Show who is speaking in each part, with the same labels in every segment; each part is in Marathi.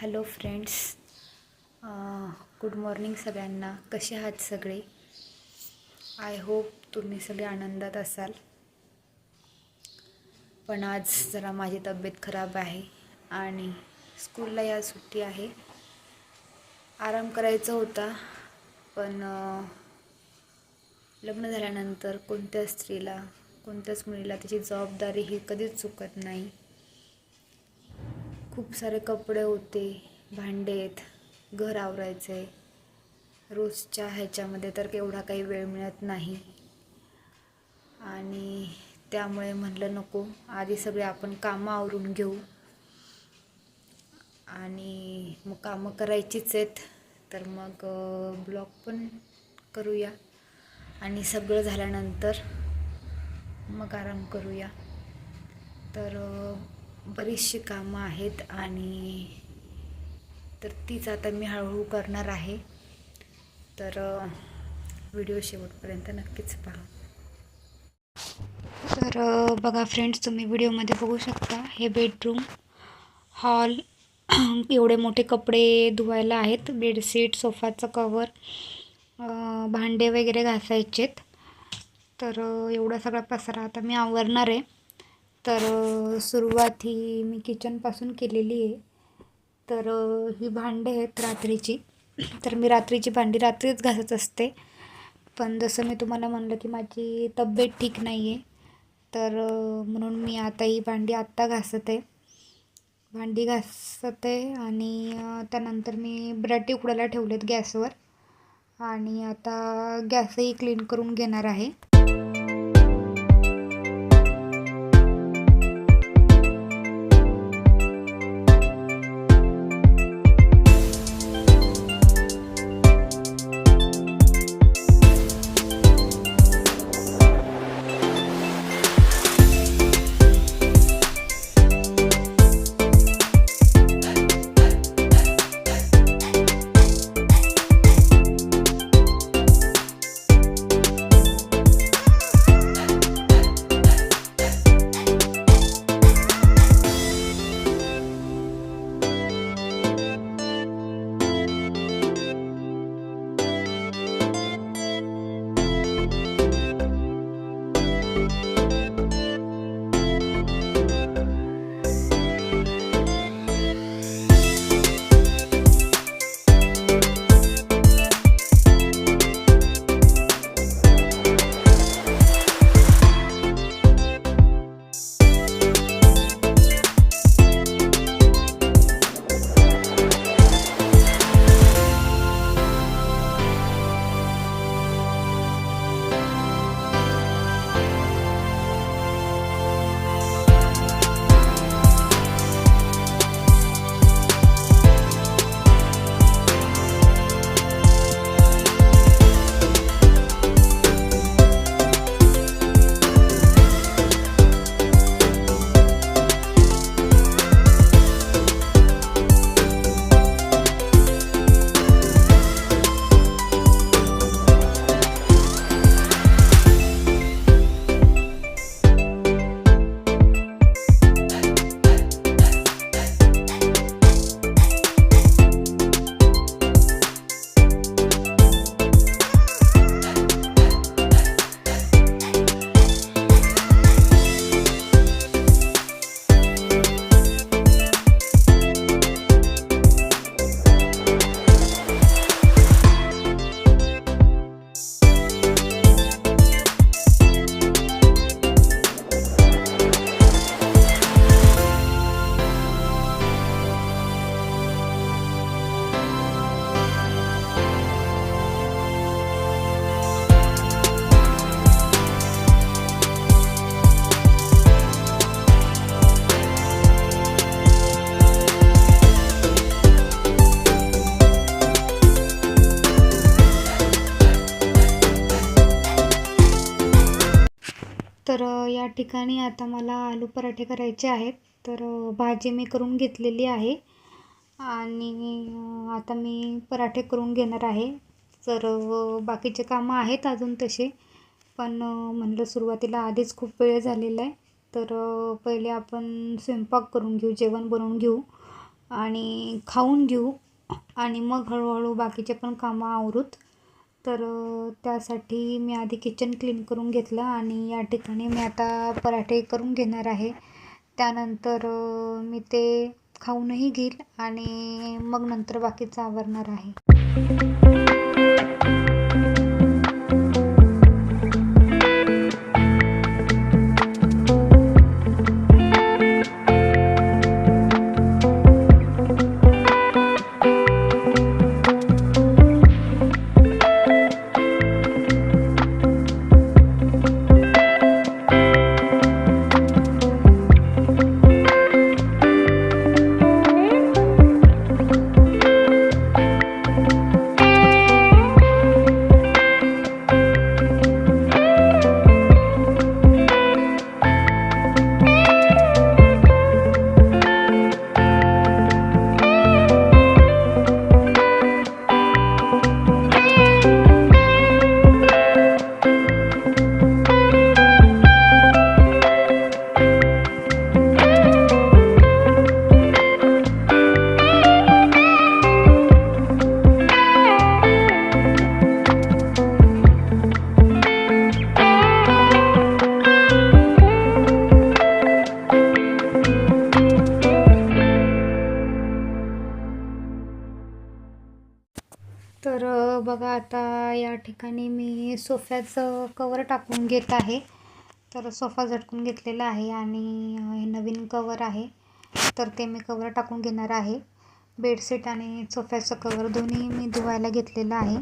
Speaker 1: Hello friends. गुड मॉर्निंग सगळ्यांना. कसे आहात सगळे? आय होप तुम्ही सगळे आनंदात असाल. पण आज जरा माझी तब्येत खराब आहे आणि स्कूलला या सुट्टी आहे. आराम करायचा होता पण लग्न झाल्यानंतर कोणत्या स्त्रीला कोणत्याच मुलीला त्याची जबाबदारी ही कधीच चुकत नाही. खूप सारे कपडे होते भांडेत घर आवरायचे. रोजच्या ह्याच्यामध्ये तर केवढा काही वेळ मिळत नाही. आणि त्यामुळे म्हटलं नको आधी सगळे आपण कामं आवरून घेऊ. आणि मग कामं करायचीच आहेत तर मग ब्लॉग पण करूया. आणि सगळं झाल्यानंतर मग आराम करूया. तर बरीचशी कामं आहेत आणि तर तीच आता मी हळूहळू करणार आहे. तर व्हिडिओ शेवटपर्यंत नक्कीच पहा. तर बघा फ्रेंड्स तुम्ही व्हिडिओमध्ये बघू शकता हे बेडरूम हॉल एवढे मोठे कपडे धुवायला आहेत. बेडशीट सोफाचं कवर भांडे वगैरे घासायचेत. तर एवढा सगळा पसारा आता मी आवरणार आहे. तर सुरुवात ही मी किचनपासून केलेली आहे. तर ही भांडे आहेत रात्रीची. तर मी रात्रीची भांडी रात्रीच घासत असते. पण जसं मी तुम्हाला म्हणलं की माझी तब्येत ठीक नाही आहे तर म्हणून मी आता ही भांडी आत्ता घासत आहे. भांडी घासत आहे आणि त्यानंतर मी बटाटे उकडायला ठेवलेत गॅसवर. आणि आता गॅसही क्लीन करून घेणार आहे. या ठिकाणी आता मला आलू पराठे करायचे आहेत. तर भाजी मी करून घेतलेली आहे. आणि आता मी पराठे करून घेणार आहे. तर बाकीचे कामं आहेत अजून तसे. पण म्हणलं सुरुवातीला आधीच खूप वेळ झालेला आहे. तर पहिले आपण स्वयंपाक करून घेऊ जेवण बनवून घेऊ आणि खाऊन घेऊ. आणि मग हळूहळू बाकीचे पण कामं आवरूत तर त्यासाठी मी आधी किचन क्लीन करून घेतलं आणि या ठिकाणी मी आता पराठे करून घेणार आहे. त्यानंतर मी ते खाऊनही घेईल आणि मग नंतर बाकीचं आवरणार आहे. तर बघा आता या ठिकाणी मी सोफ्याचं कवर टाकून घेत आहे. तर सोफा झटकून घेतलेला आहे आणि हे नवीन कवर आहे. तर ते मी कवर टाकून घेणार आहे. बेडशीट आणि सोफ्याचं कवर दोन्ही मी धुवायला घेतलेलं आहे.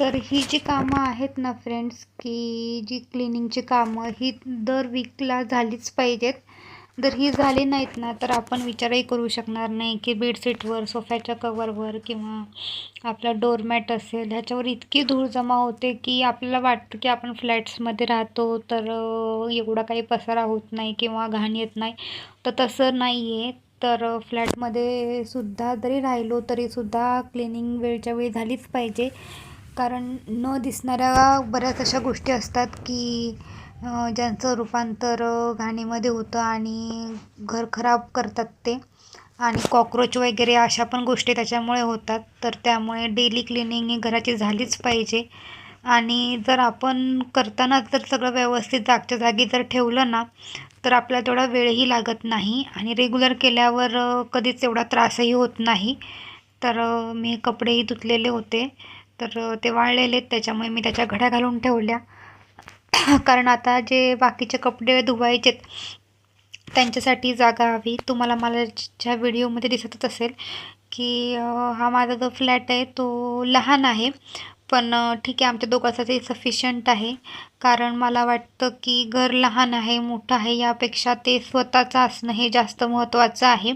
Speaker 1: तर ही जी कामं आहेत ना फ्रेंड्स की जी क्लिनिंगची कामं ही दर वीकला झालीच पाहिजेत. जर ही झाली नाहीत ना तर आपण विचारही करू शकणार नाही की बेडशीटवर सोफ्याच्या कवरवर किंवा आपला डोरमॅट असेल ह्याच्यावर इतकी धूळ जमा होते की आपल्याला वाटतं की आपण फ्लॅट्समध्ये राहतो तर एवढा काही पसारा होत नाही किंवा घाण येत नाही. तर तसं नाही आहे तर फ्लॅटमध्ये सुद्धा जरी राहिलो तरीसुद्धा क्लिनिंग वेळच्या वेळी झालीच पाहिजे. कारण न दिसणाऱ्या बऱ्याच अशा गोष्टी असतात की ज्यांचं रूपांतर घाणीमध्ये होतं आणि घर खराब करतात ते आणि कॉक्रोच वगैरे अशा पण गोष्टी त्याच्यामुळे होतात. तर त्यामुळे डेली क्लिनिंग ही घराची झालीच पाहिजे. आणि जर आपण करताना जर सगळं व्यवस्थित जागच्या जागी जर ठेवलं ना तर आपल्याला तेवढा वेळही लागत नाही आणि रेग्युलर केल्यावर कधीच एवढा त्रासही होत नाही. तर मी कपडेही धुतलेले होते. तर ते वाळलेले आहेत त्याच्यामुळे मी त्याच्या घड्या घालून ठेवल्या. कारण आता जे बाकीचे कपडे धुवायचेत त्यांच्यासाठी जागा हवी. तुम्हाला मला ज्या व्हिडिओमध्ये दिसतच असेल की हा माझा जो फ्लॅट आहे तो लहान आहे. पण ठीक आहे आमच्या दोघांसाठी सफिशियंट आहे. कारण मला वाटतं की घर लहान आहे मोठं आहे यापेक्षा ते स्वतःचं असणं हे जास्त महत्त्वाचं आहे.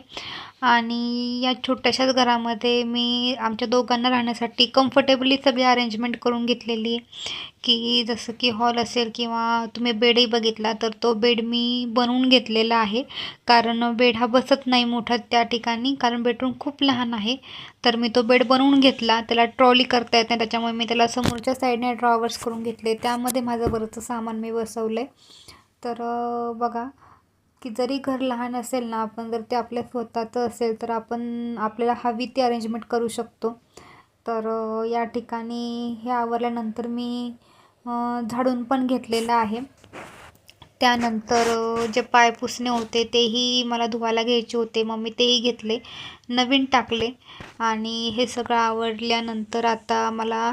Speaker 1: आणि या छोट्याशाच घरामध्ये मी आमच्या दोघांना राहण्यासाठी कम्फर्टेबली सगळी अरेंजमेंट करून घेतलेली. की जसं की हॉल असेल किंवा तुम्ही बेडही बघितला तर तो बेड मी बनवून घेतलेला आहे. कारण बेड हा बसत नाही मोठा त्या ठिकाणी कारण बेडरूम खूप लहान आहे. तर मी तो बेड बनवून घेतला त्याला ट्रॉली करता येत नाही. त्याच्यामुळे मी त्याला समोरच्या साईडने ड्रॉवर्स करून घेतले. त्यामध्ये माझं बरंचसं सामान मी बसवलं आहे तर बघा की जरी घर लहान असेल ना आपण जर ते आपल्या स्वतःचं असेल तर आपण आपल्याला हवी ती अरेंजमेंट करू शकतो. तर या ठिकाणी हे आवरल्यानंतर मी झाडून पण घेतलेलं आहे. त्यानंतर जे जे पायपुसणे होते तेही मला धुवायला घ्यायचे होते. मग मी तेही घेतले नवीन टाकले. आणि हे सगळं आवडल्यानंतर आता मला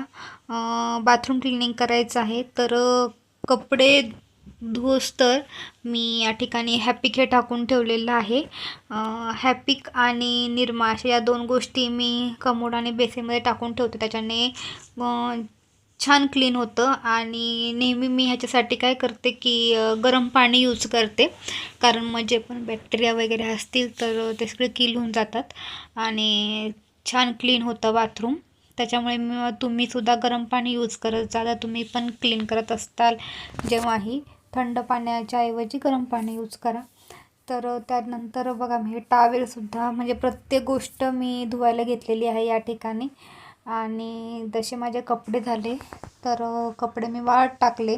Speaker 1: बाथरूम क्लिनिंग करायचं आहे. तर कपडे धुवोस तर मी या ठिकाणी हॅपिक हे टाकून ठेवलेलं आहे. हॅपिक आणि निरमा अशा या दोन गोष्टी मी कमोड आणि बेसिनमध्ये टाकून ठेवते. त्याच्याने छान क्लीन होतं आणि नेहमी मी ह्याच्यासाठी काय करते की गरम पाणी यूज करते. कारण मग जे पण बॅक्टेरिया वगैरे असतील तर ते सगळे किल होऊन जातात. आणि छान क्लीन होतं बाथरूम त्याच्यामुळे मी तुम्हीसुद्धा गरम पाणी यूज करत जाता तुम्ही पण क्लीन करत असताल जेव्हाही थंड पाण्याच्या ऐवजी गरम पाणी यूज करा. तर त्यानंतर बघा म्हणजे मी हे टावेलसुद्धा म्हणजे प्रत्येक गोष्ट मी धुवायला घेतलेली आहे या ठिकाणी. आणि जसे माझे कपडे झाले तर कपडे मी वाळत टाकले.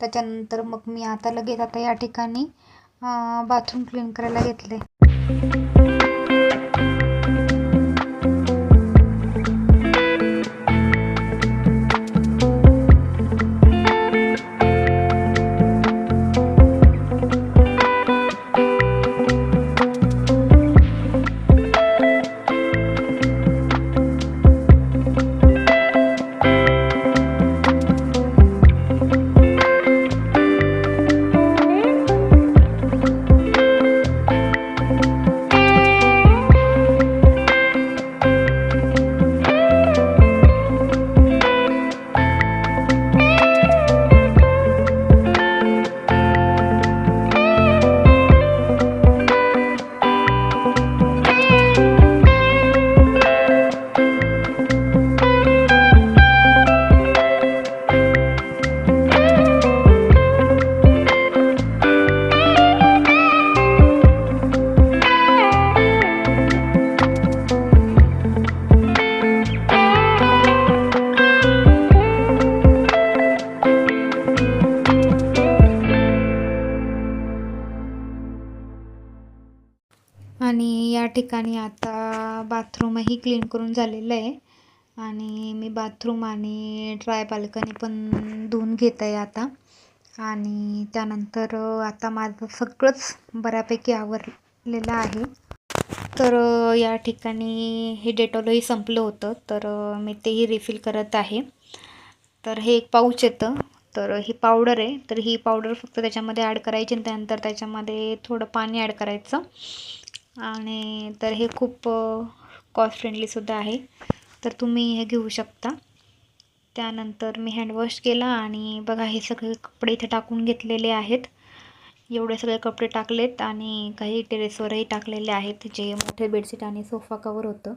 Speaker 1: त्याच्यानंतर मग मी आता लगेच आता या ठिकाणी बाथरूम क्लीन करायला घेतले. ठिकाणी आता बाथरूमही क्लीन करून झालेलं आहे. आणि मी बाथरूम आणि ड्राय बाल्कनी पण धुवून घेत आहे आता. आणि त्यानंतर आता माझं सगळंच बऱ्यापैकी आवरलेलं आहे. तर या ठिकाणी हे डेटॉलही संपलं होतं. तर मी तेही रिफिल करत आहे. तर हे एक पाऊच येतं. तर ही पावडर आहे. तर ही पावडर फक्त त्याच्यामध्ये ॲड करायची आणि त्यानंतर त्याच्यामध्ये थोडं पाणी ॲड करायचं. आणि तर हे खूप कॉस्ट फ्रेंडलीसुद्धा आहे. तर तुम्ही हे घेऊ शकता. त्यानंतर मी हँडवॉश केला आणि बघा हे सगळे कपडे इथे टाकून घेतलेले आहेत. एवढे सगळे कपडे टाकलेत आणि काही टेरेसवरही टाकलेले आहेत जे मोठे बेडशीट आणि सोफा कवर होतं.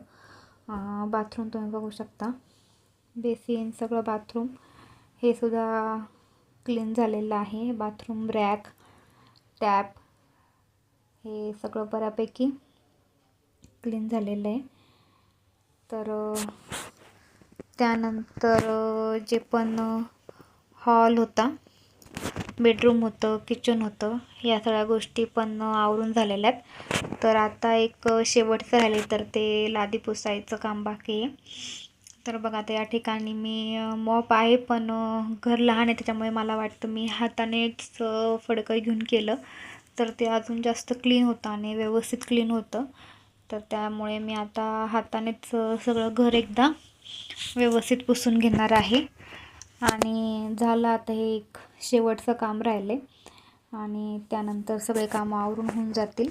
Speaker 1: बाथरूम तुम्ही बघू शकता. बेसिन सगळं बाथरूम हे सुद्धा क्लीन झालेलं आहे. बाथरूम रॅक टॅप हे सगळं बऱ्यापैकी क्लीन झालेलं आहे. तर त्यानंतर जे पण हॉल होता बेडरूम होतं किचन होतं या सगळ्या गोष्टी पण आवरून झालेल्या आहेत. तर आता एक शेवटचं राहिले तर ते लादी पुसायचं काम बाकी आहे. तर बघा आता या ठिकाणी मी मॉप आहे पण घर लहान आहे त्याच्यामुळे मला वाटतं मी हातानेच फडकं घेऊन केलं. तर ते अजून जास्त क्लीन होतं आणि व्यवस्थित क्लीन होतं. तर त्यामुळे मी आता हातानेच सगळं घर एकदा व्यवस्थित पुसून घेणार आहे. आणि झालं आता हे एक शेवटचं काम राहिले. आणि त्यानंतर सगळे कामं आवरून होऊन जातील.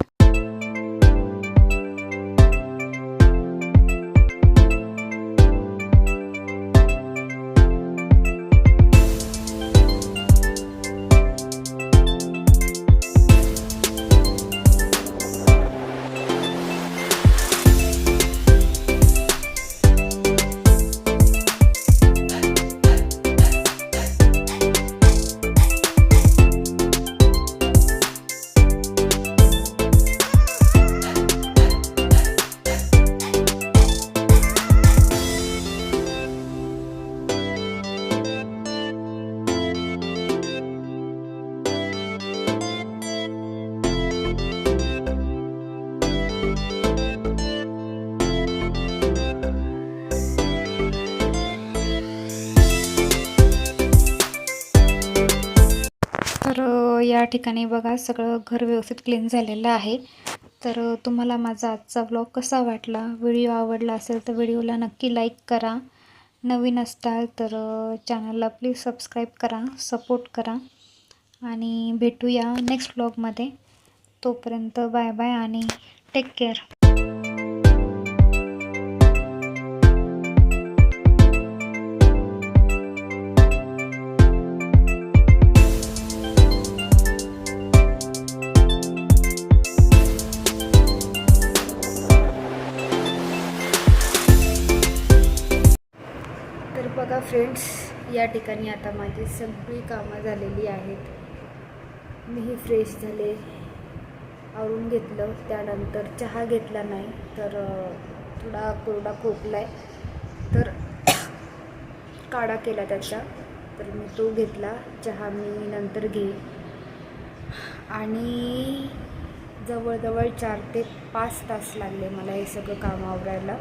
Speaker 1: ठिकाणी बघा सगळं घर व्यवस्थित क्लीन झालेलं आहे. तर तुम्हाला माझा आजचा व्लॉग कसा वाटला? व्हिडिओ आवडला असेल तर व्हिडिओला नक्की लाईक करा. नवीन असताल तर चॅनलला प्लीज सबस्क्राईब करा सपोर्ट करा. आणि भेटूया नेक्स्ट व्लॉगमध्ये तोपर्यंत बाय बाय आणि टेक केअर फ्रेंड्स या ठिकाणी आता माझी सगळी कामं झालेली आहेत. मीही फ्रेश झाले. आवरून घेतलं. त्यानंतर चहा घेतला नाही तर थोडा कोरडा खोकला आहे तर काढा केला त्याचा. तर मी तो घेतला. चहा मी नंतर घेईन. आणि जवळजवळ चार ते पाच तास लागले मला हे सगळं काम आवरायला.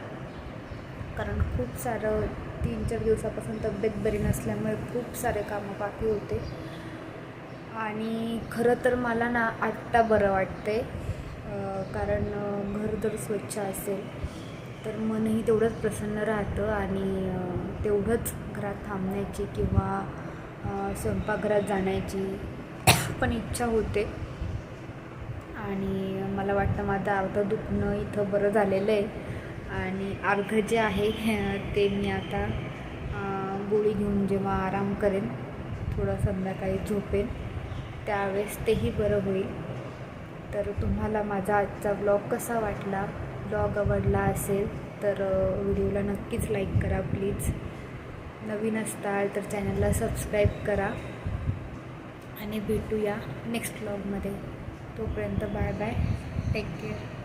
Speaker 1: कारण खूप सारं तीन चार दिवसापासून तब्येत बरी नसल्यामुळे खूप सारे कामं बाकी होते. आणि खरं तर मला ना आत्ता बरं वाटते कारण घर जर स्वच्छ असेल तर मनही तेवढंच प्रसन्न राहतं आणि तेवढंच घरात थांबण्याची किंवा स्वयंपाकघरात जाण्याची पण इच्छा होते. आणि मला वाटतं माझं अर्धं दुखणं इथं बरं झालेलं आहे. आणि अर्घ जे आहे ते मी आता गोळी घेऊन जेव्हा आराम करेन थोडं संध्याकाळी झोपेन त्यावेळेस तेही बरं होईल. तर तुम्हाला माझा आजचा ब्लॉग कसा वाटला? ब्लॉग आवडला असेल तर व्हिडिओला नक्कीच लाईक करा प्लीज नवीन असताल तर चॅनलला सबस्क्राईब करा. आणि भेटूया नेक्स्ट ब्लॉगमध्ये तोपर्यंत बाय बाय टेक केअर